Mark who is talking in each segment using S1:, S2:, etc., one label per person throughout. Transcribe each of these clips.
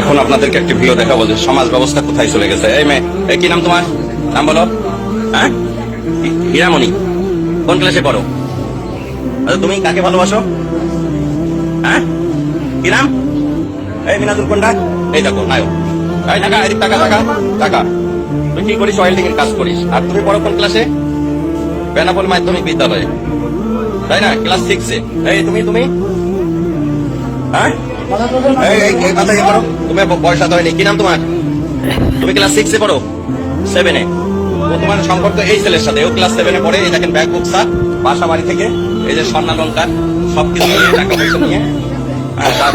S1: এখন আপনাদেরকে একটি ভিডিও দেখাবো যে সমাজ ব্যবস্থা কোথায় চলে গেছে। এই মেয়ে কি নাম তোমার? নাম বলো। হ্যাঁ? হীরামণি। কোন ক্লাসে পড়ো? আচ্ছা তুমি কাকে ভালোবাসো? হ্যাঁ? কি নাম? এই মিনাজুল কোনটা? এই দেখো, নায়ক। এই টাকা এদিক টাকা টাকা টাকা। তুই কি করিস? ওয়েল্ডিং এর কাজ করিস। আর তুমি পড়ো কোন ক্লাসে? বেনাপোল মাধ্যমিক বিদ্যালয়ে। তাই না? ক্লাস সিক্সে এই, তুমি তুমি? হ্যাঁ? তোমার? এই ছেলের সাথে। ব্যাগ বুকসা বাসা থেকে। এই যে স্বর্ণালঙ্কার টাকা পয়সা নিয়ে।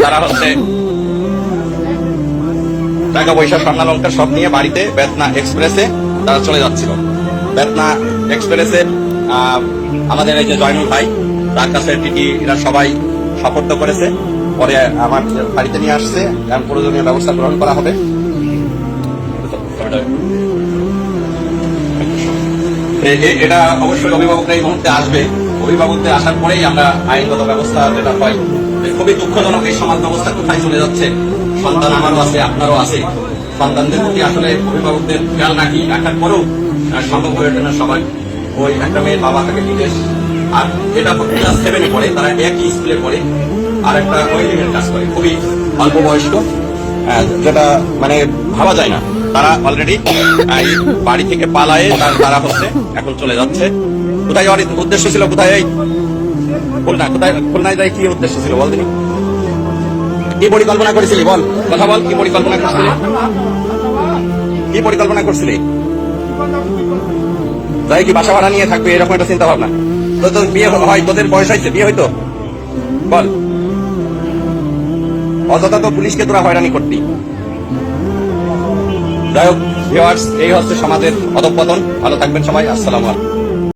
S1: তারা হচ্ছে টাকা পয়সা স্বর্ণালঙ্কার সব নিয়ে বাড়িতে বেতনা এক্সপ্রেসে তারা চলে যাচ্ছিল। বেতনা এক্সপ্রেসে আমাদের এই যে জয়নুল ভাই, তার কাছে টিটি এরা সবাই সাপোর্ট করেছে। পরে আমার বাড়িতে নিয়ে আসছে এখন প্রয়োজনীয় ব্যবস্থা গ্রহণ করা হবে। এটা অবশ্যই অভিভাবকরা এই মুহূর্তে আসবে। অভিভাবকদের আসার পরেই আমরা আইনগত ব্যবস্থা যেটা হয় খুবই দুঃখজনক এই সমাজ ব্যবস্থা কোথায় চলে যাচ্ছে। সন্তান আমারও আছে, আপনারও আছে। সন্তানদের প্রতি আসলে অভিভাবকদের খেয়াল রাখি, রাখার পরেও সম্ভব হয়ে ওঠে না সবাই। ওই একটা মেয়ের বাবা থাকে বিদেশ, আর এটা সেভেনে পড়ে, তারা একই স্কুলে পড়ে। আর একটা কাজ করে, খুবই অল্প বয়স্ক যেটা মানে ভাবা যায় না। তারা অলরেডি বাড়ি থেকে পালায়ে তার- তারা হচ্ছে, এখন চলে যাচ্ছে। কোথায় যাওয়ার উদ্দেশ্য ছিল, কোথায় এই খুলনা, কোথায়, খুলনায় যাই, কি উদ্দেশ্য ছিল বল কি পরিকল্পনা করেছিলি বল? কথা বল, কি পরিকল্পনা করছিলি? কি পরিকল্পনা করছিলি? যাই কি বাসা ভাড়া নিয়ে থাকবে, এরকম একটা চিন্তা ভাবনা তো তোর বিয়ে হয়, তোদের বয়স হয়েছে, বিয়ে হয়তো? বল। অযথা তো পুলিশকে তোরা হয়রানি করতি। যাই হোক এই হচ্ছে সমাজের অধপতন। ভালো থাকবেন সবাই, আসসালামু আলাইকুম।